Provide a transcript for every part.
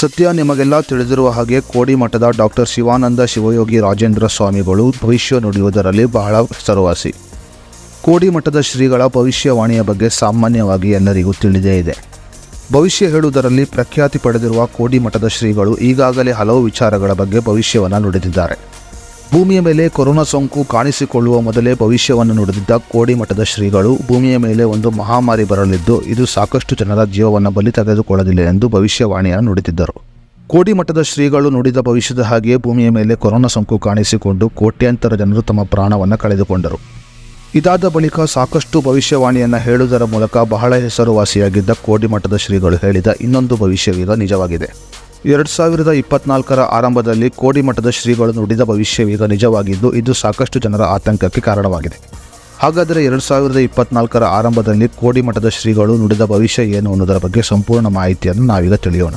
ಸತ್ಯ ನಿಮಗೆಲ್ಲ ತಿಳಿದಿರುವ ಹಾಗೆ ಕೋಡಿಮಠದ ಡಾಕ್ಟರ್ ಶಿವಾನಂದ ಶಿವಯೋಗಿ ರಾಜೇಂದ್ರ ಸ್ವಾಮಿಗಳು ಭವಿಷ್ಯ ನುಡಿಯುವುದರಲ್ಲಿ ಬಹಳ ಹೆಸರುವಾಸಿ ಕೋಡಿಮಠದ ಶ್ರೀಗಳ ಭವಿಷ್ಯವಾಣಿಯ ಬಗ್ಗೆ ಸಾಮಾನ್ಯವಾಗಿ ಎಲ್ಲರಿಗೂ ತಿಳಿದೇ ಇದೆ. ಭವಿಷ್ಯ ಹೇಳುವುದರಲ್ಲಿ ಪ್ರಖ್ಯಾತಿ ಪಡೆದಿರುವ ಕೋಡಿಮಠದ ಶ್ರೀಗಳು ಈಗಾಗಲೇ ಹಲವು ವಿಚಾರಗಳ ಬಗ್ಗೆ ಭವಿಷ್ಯವನ್ನು ನುಡಿದಿದ್ದಾರೆ. ಭೂಮಿಯ ಮೇಲೆ ಕೊರೋನಾ ಸೋಂಕು ಕಾಣಿಸಿಕೊಳ್ಳುವ ಮೊದಲೇ ಭವಿಷ್ಯವನ್ನು ನುಡಿದಿದ್ದ ಕೋಡಿಮಠದ ಶ್ರೀಗಳು ಭೂಮಿಯ ಮೇಲೆ ಒಂದು ಮಹಾಮಾರಿ ಬರಲಿದ್ದು, ಇದು ಸಾಕಷ್ಟು ಜನರ ಜೀವವನ್ನು ಬಲಿ ತೆಗೆದುಕೊಳ್ಳಲಿಲ್ಲ ಎಂದು ಭವಿಷ್ಯವಾಣಿಯನ್ನು ನುಡಿದಿದ್ದರು. ಕೋಡಿಮಠದ ಶ್ರೀಗಳು ನುಡಿದ ಭವಿಷ್ಯದ ಹಾಗೆಯೇ ಭೂಮಿಯ ಮೇಲೆ ಕೊರೋನಾ ಸೋಂಕು ಕಾಣಿಸಿಕೊಂಡು ಕೋಟ್ಯಾಂತರ ಜನರು ತಮ್ಮ ಪ್ರಾಣವನ್ನು ಕಳೆದುಕೊಂಡರು. ಇದಾದ ಬಳಿಕ ಸಾಕಷ್ಟು ಭವಿಷ್ಯವಾಣಿಯನ್ನು ಹೇಳುವುದರ ಮೂಲಕ ಬಹಳ ಹೆಸರುವಾಸಿಯಾಗಿದ್ದ ಕೋಡಿಮಠದ ಶ್ರೀಗಳು ಹೇಳಿದ ಇನ್ನೊಂದು ಭವಿಷ್ಯವೀಗ ನಿಜವಾಗಿದೆ. ಎರಡು ಸಾವಿರದ ಇಪ್ಪತ್ನಾಲ್ಕರ ಆರಂಭದಲ್ಲಿ ಕೋಡಿಮಠದ ಶ್ರೀಗಳು ನುಡಿದ ಭವಿಷ್ಯವೀಗ ನಿಜವಾಗಿದ್ದು, ಇದು ಸಾಕಷ್ಟು ಜನರ ಆತಂಕಕ್ಕೆ ಕಾರಣವಾಗಿದೆ. ಹಾಗಾದರೆ ಎರಡು ಸಾವಿರದ ಇಪ್ಪತ್ನಾಲ್ಕರ ಆರಂಭದಲ್ಲಿ ಕೋಡಿಮಠದ ಶ್ರೀಗಳು ನುಡಿದ ಭವಿಷ್ಯ ಏನು ಅನ್ನೋದರ ಬಗ್ಗೆ ಸಂಪೂರ್ಣ ಮಾಹಿತಿಯನ್ನು ನಾವೀಗ ತಿಳಿಯೋಣ.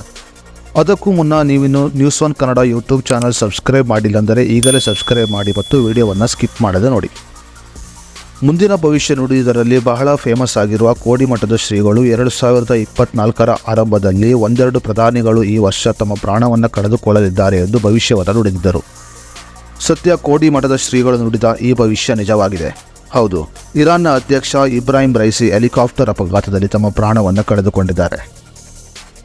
ಅದಕ್ಕೂ ಮುನ್ನ ನೀವಿನ್ನು news one Kannada YouTube channel subscribe ಮಾಡಿಲ್ಲ ಅಂದರೆ ಈಗಲೇ ಸಬ್ಸ್ಕ್ರೈಬ್ ಮಾಡಿ ಮತ್ತು ವಿಡಿಯೋವನ್ನು ಸ್ಕಿಪ್ ಮಾಡದೆ ನೋಡಿ. ಮುಂದಿನ ಭವಿಷ್ಯ ನುಡಿಯುವುದರಲ್ಲಿ ಬಹಳ ಫೇಮಸ್ ಆಗಿರುವ ಕೋಡಿಮಠದ ಶ್ರೀಗಳು ಎರಡು ಸಾವಿರದ ಇಪ್ಪತ್ನಾಲ್ಕರ ಆರಂಭದಲ್ಲಿ ಒಂದೆರಡು ಪ್ರಧಾನಿಗಳು ಈ ವರ್ಷ ತಮ್ಮ ಪ್ರಾಣವನ್ನು ಕಳೆದುಕೊಳ್ಳಲಿದ್ದಾರೆ ಎಂದು ಭವಿಷ್ಯವನ್ನು ನುಡಿದಿದ್ದರು. ಸತ್ಯ ಕೋಡಿಮಠದ ಶ್ರೀಗಳು ನುಡಿದ ಈ ಭವಿಷ್ಯ ನಿಜವಾಗಿದೆ. ಹೌದು, ಇರಾನ್ನ ಅಧ್ಯಕ್ಷ ಇಬ್ರಾಹಿಂ ರೈಸಿ ಹೆಲಿಕಾಪ್ಟರ್ ಅಪಘಾತದಲ್ಲಿ ತಮ್ಮ ಪ್ರಾಣವನ್ನು ಕಳೆದುಕೊಂಡಿದ್ದಾರೆ.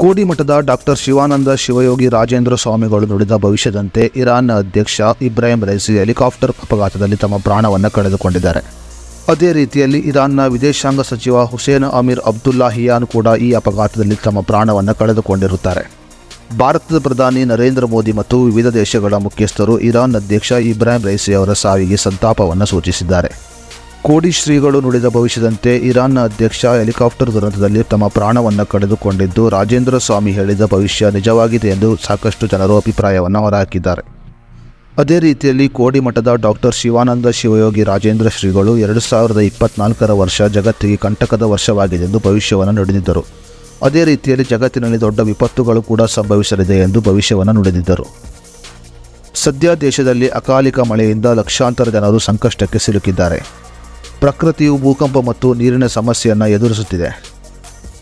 ಕೋಡಿಮಠದ ಡಾಕ್ಟರ್ ಶಿವಾನಂದ ಶಿವಯೋಗಿ ರಾಜೇಂದ್ರ ಸ್ವಾಮಿಗಳು ನುಡಿದ ಭವಿಷ್ಯದಂತೆ ಇರಾನ್ನ ಅಧ್ಯಕ್ಷ ಇಬ್ರಾಹಿಂ ರೈಸಿ ಹೆಲಿಕಾಪ್ಟರ್ ಅಪಘಾತದಲ್ಲಿ ತಮ್ಮ ಪ್ರಾಣವನ್ನು ಕಳೆದುಕೊಂಡಿದ್ದಾರೆ. ಅದೇ ರೀತಿಯಲ್ಲಿ ಇರಾನ್ನ ವಿದೇಶಾಂಗ ಸಚಿವ ಹುಸೇನ್ ಅಮೀರ್ ಅಬ್ದುಲ್ಲಾಹಿಯಾನ್ ಕೂಡ ಈ ಅಪಘಾತದಲ್ಲಿ ತಮ್ಮ ಪ್ರಾಣವನ್ನು ಕಳೆದುಕೊಂಡಿರುತ್ತಾರೆ. ಭಾರತದ ಪ್ರಧಾನಿ ನರೇಂದ್ರ ಮೋದಿ ಮತ್ತು ವಿವಿಧ ದೇಶಗಳ ಮುಖ್ಯಸ್ಥರು ಇರಾನ್ ಅಧ್ಯಕ್ಷ ಇಬ್ರಾಹಿಂ ರೈಸಿ ಅವರ ಸಾವಿಗೆ ಸಂತಾಪವನ್ನು ಸೂಚಿಸಿದ್ದಾರೆ. ಕೋಡಿ ಶ್ರೀಗಳು ನುಡಿದ ಭವಿಷ್ಯದಂತೆ ಇರಾನ್ನ ಅಧ್ಯಕ್ಷ ಹೆಲಿಕಾಪ್ಟರ್ ದುರಂತದಲ್ಲಿ ತಮ್ಮ ಪ್ರಾಣವನ್ನು ಕಳೆದುಕೊಂಡಿದ್ದು ರಾಜೇಂದ್ರ ಸ್ವಾಮಿ ಹೇಳಿದ ಭವಿಷ್ಯ ನಿಜವಾಗಿದೆ ಎಂದು ಸಾಕಷ್ಟು ಜನರು ಅಭಿಪ್ರಾಯವನ್ನು ಹೊರಹಾಕಿದ್ದಾರೆ. ಅದೇ ರೀತಿಯಲ್ಲಿ ಕೋಡಿಮಠದ ಡಾಕ್ಟರ್ ಶಿವಾನಂದ ಶಿವಯೋಗಿ ರಾಜೇಂದ್ರ ಶ್ರೀಗಳು ಎರಡು ಸಾವಿರದ ಇಪ್ಪತ್ನಾಲ್ಕರ ವರ್ಷ ಜಗತ್ತಿಗೆ ಕಂಟಕದ ವರ್ಷವಾಗಿದೆ ಎಂದು ಭವಿಷ್ಯವನ್ನು ನುಡಿದಿದ್ದರು. ಅದೇ ರೀತಿಯಲ್ಲಿ ಜಗತ್ತಿನಲ್ಲಿ ದೊಡ್ಡ ವಿಪತ್ತುಗಳು ಕೂಡ ಸಂಭವಿಸಲಿದೆ ಎಂದು ಭವಿಷ್ಯವನ್ನು ನುಡಿದಿದ್ದರು. ಸದ್ಯ ದೇಶದಲ್ಲಿ ಅಕಾಲಿಕ ಮಳೆಯಿಂದ ಲಕ್ಷಾಂತರ ಜನರು ಸಂಕಷ್ಟಕ್ಕೆ ಸಿಲುಕಿದ್ದಾರೆ. ಪ್ರಕೃತಿಯು ಭೂಕಂಪ ಮತ್ತು ನೀರಿನ ಸಮಸ್ಯೆಯನ್ನು ಎದುರಿಸುತ್ತಿದೆ.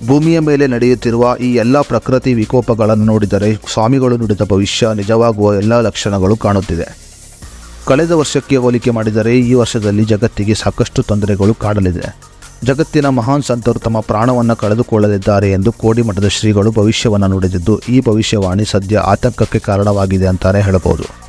ಭೂಮಿಯ ಮೇಲೆ ನಡೆಯುತ್ತಿರುವ ಈ ಎಲ್ಲ ಪ್ರಕೃತಿ ವಿಕೋಪಗಳನ್ನು ನೋಡಿದರೆ ಸ್ವಾಮಿಗಳು ನುಡಿದ ಭವಿಷ್ಯ ನಿಜವಾಗುವ ಎಲ್ಲ ಲಕ್ಷಣಗಳು ಕಾಣುತ್ತಿದೆ. ಕಳೆದ ವರ್ಷಕ್ಕೆ ಹೋಲಿಕೆ ಮಾಡಿದರೆ ಈ ವರ್ಷದಲ್ಲಿ ಜಗತ್ತಿಗೆ ಸಾಕಷ್ಟು ತೊಂದರೆಗಳು ಕಾಡಲಿದೆ. ಜಗತ್ತಿನ ಮಹಾನ್ ಸಂತರು ತಮ್ಮ ಪ್ರಾಣವನ್ನು ಕಳೆದುಕೊಳ್ಳಲಿದ್ದಾರೆ ಎಂದು ಕೋಡಿಮಠದ ಶ್ರೀಗಳು ಭವಿಷ್ಯವನ್ನು ನುಡಿದಿದ್ದು, ಈ ಭವಿಷ್ಯವಾಣಿ ಸದ್ಯ ಆತಂಕಕ್ಕೆ ಕಾರಣವಾಗಿದೆ ಅಂತಾನೆ ಹೇಳಬಹುದು.